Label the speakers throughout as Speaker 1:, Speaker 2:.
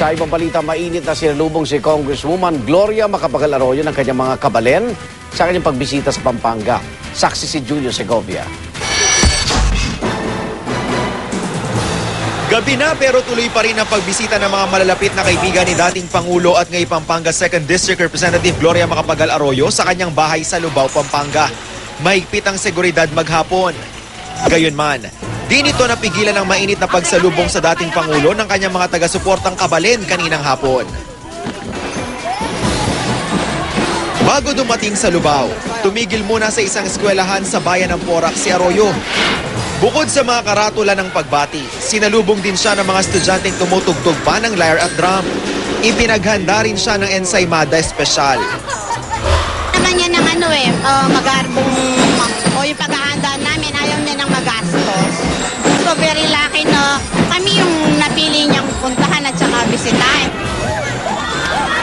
Speaker 1: Sa ibang balita, mainit na sinalubong si Congresswoman Gloria Macapagal Arroyo ng kanyang mga kabalen sa kanyang pagbisita sa Pampanga. Saksi si Julio Segovia.
Speaker 2: Gabi na pero tuloy pa rin ang pagbisita ng mga malalapit na kaibigan ni dating Pangulo at ngayon Pampanga 2nd District Representative Gloria Macapagal Arroyo sa kanyang bahay sa Lubao, Pampanga. Mahigpit ang seguridad maghapon. Gayunman, di nito napigilan ang mainit na pagsalubong sa dating Pangulo ng kanyang mga taga-suportang kabalen kaninang hapon. Bago dumating sa Lubao, tumigil muna sa isang eskwelahan sa bayan ng Porac si Arroyo. Bukod sa mga karatula ng pagbati, sinalubong din siya ng mga estudyanteng tumutugtog pa ng lyre at drum. Ipinaghanda rin siya ng ensaymada espesyal.
Speaker 3: naman niya ng ano eh, uh, magarbong, o yung paghahanda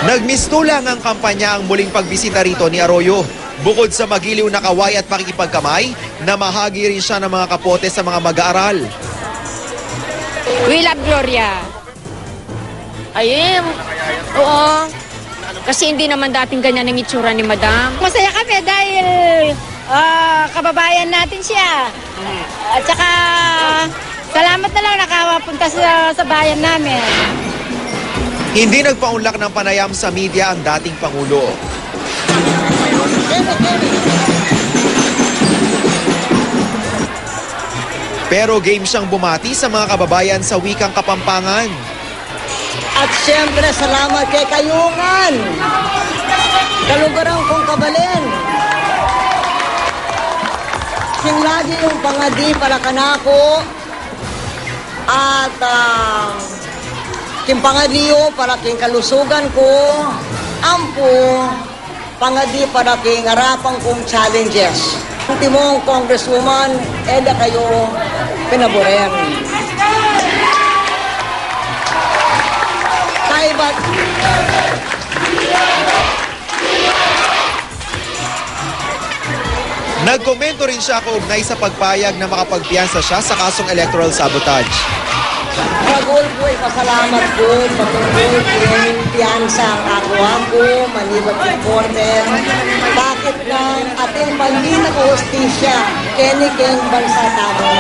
Speaker 2: Nagmistulang ang kampanya ang muling pagbisita rito ni Arroyo. Bukod sa magiliw na kaway at pakikipagkamay, namahagi rin siya ng mga kapote sa mga mag-aaral.
Speaker 4: We love Gloria. Ayun. Oo. Kasi hindi naman dating ganyan ang itsura ni Madam.
Speaker 3: Masaya kami dahil ah, kababayan natin siya. At saka salamat na lang nakapunta sa, sa bayan namin.
Speaker 2: Hindi nagpaunlak ng panayam sa media ang dating Pangulo. Pero game siyang bumati sa mga kababayan sa wikang Kapampangan.
Speaker 5: At siyempre, salamat kay Kayungan. Kalugarang kong kabalin. Sing lagi yung pangadi para kanako. At uh, king pangadiyo para king kalusugan ko. Ampo, pangadi para king harapang kong challenges. Ultimong Congresswoman, Eda kayo pinaboren. Kaibat
Speaker 2: Nagkomento rin siya kaugnay sa pagpayag na makapagpiyansa siya sa kasong electoral sabotage.
Speaker 5: Pagul ko ay pasalamat ko patungkol piyansa ang akuha ko, manibag supporter. Bakit na ating pandita ko hostisya, kini keng bansa tamo.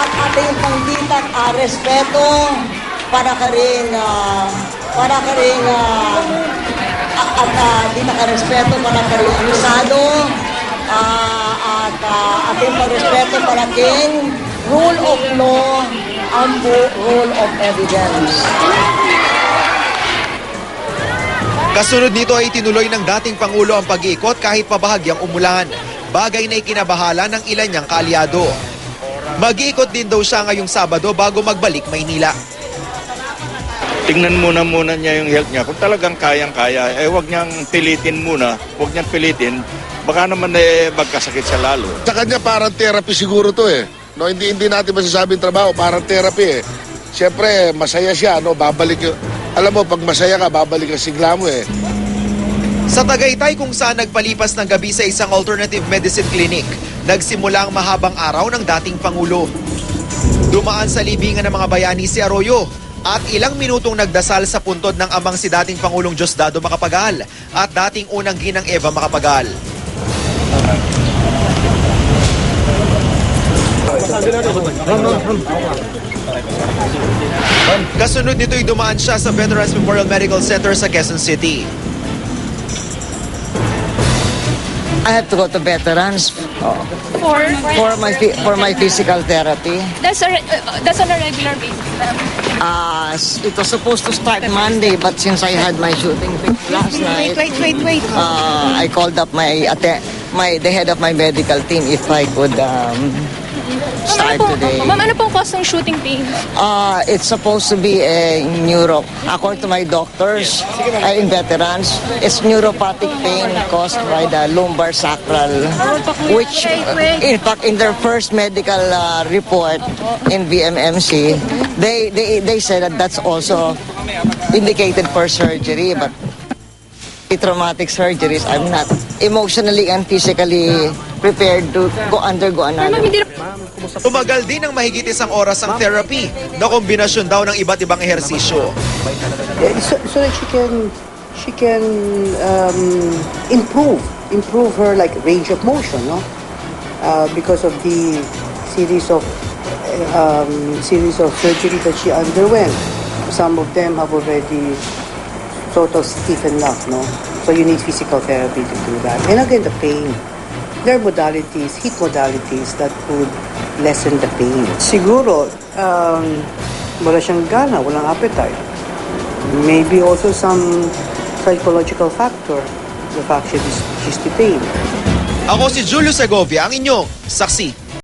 Speaker 5: At ating pandita ah, respeto para ka rin, ah, para ka rin, ah, at uh, di nakarespeto para kay Lusado ah, at ah, ating pagrespeto para king rule of law ang bu- rule of evidence.
Speaker 2: Kasunod nito ay tinuloy ng dating Pangulo ang pag-iikot kahit pabahagyang umulan. Bagay na ikinabahala ng ilan niyang kaalyado. Mag-iikot din daw siya ngayong Sabado bago magbalik Maynila.
Speaker 6: tingnan muna muna niya yung health niya. Kung talagang kayang-kaya, eh wag niyang pilitin muna. Wag niyang pilitin. Baka naman eh magkasakit siya lalo.
Speaker 7: Sa kanya parang therapy siguro to eh. No, hindi hindi natin masasabing trabaho, parang therapy eh. Siyempre, masaya siya, no, babalik yung- Alam mo, pag masaya ka, babalik ang sigla mo eh.
Speaker 2: Sa Tagaytay kung saan nagpalipas ng gabi sa isang alternative medicine clinic, nagsimula ang mahabang araw ng dating Pangulo. Dumaan sa libingan ng mga bayani si Arroyo at ilang minutong nagdasal sa puntod ng amang si dating Pangulong Diosdado Macapagal at dating unang ginang Eva Macapagal. Kasunod nito'y dumaan siya sa Veterans Memorial Medical Center sa Quezon City.
Speaker 5: I have to go to veterans
Speaker 4: For,
Speaker 5: for my for my physical therapy.
Speaker 4: that's, a, uh, that's on a regular basis.
Speaker 5: Uh, it was supposed to start Monday, but since I had my shooting last night,
Speaker 3: Wait, wait, wait.
Speaker 5: uh, I called up my my the head of my medical team if I could um, start
Speaker 4: ano
Speaker 5: today.
Speaker 4: ma'am, ano pong cause ng shooting pain?
Speaker 5: Uh, it's supposed to be a neuro. According to my doctors uh, in veterans, it's neuropathic pain caused by the lumbar sacral, which uh, in fact in their first medical uh, report in VMMC, they, they they said that that's also indicated for surgery, but traumatic surgeries, I'm not emotionally and physically prepared to go undergo another.
Speaker 2: Tumagal din ng mahigit isang oras ang therapy na kombinasyon daw ng iba't ibang ehersisyo.
Speaker 8: Eh, so, so that she can she can um, improve improve her like range of motion no? Uh, because of the series of uh, um, series of surgery that she underwent. Some of them have already sort of stiffened up no? So you need physical therapy to do that. And again the pain there are modalities heat modalities that would lessen the pain siguro um, wala siyang gana walang appetite maybe also some psychological factor, the fact she's, she's detained.
Speaker 2: Ako si Julio Segovia, ang inyong saksi.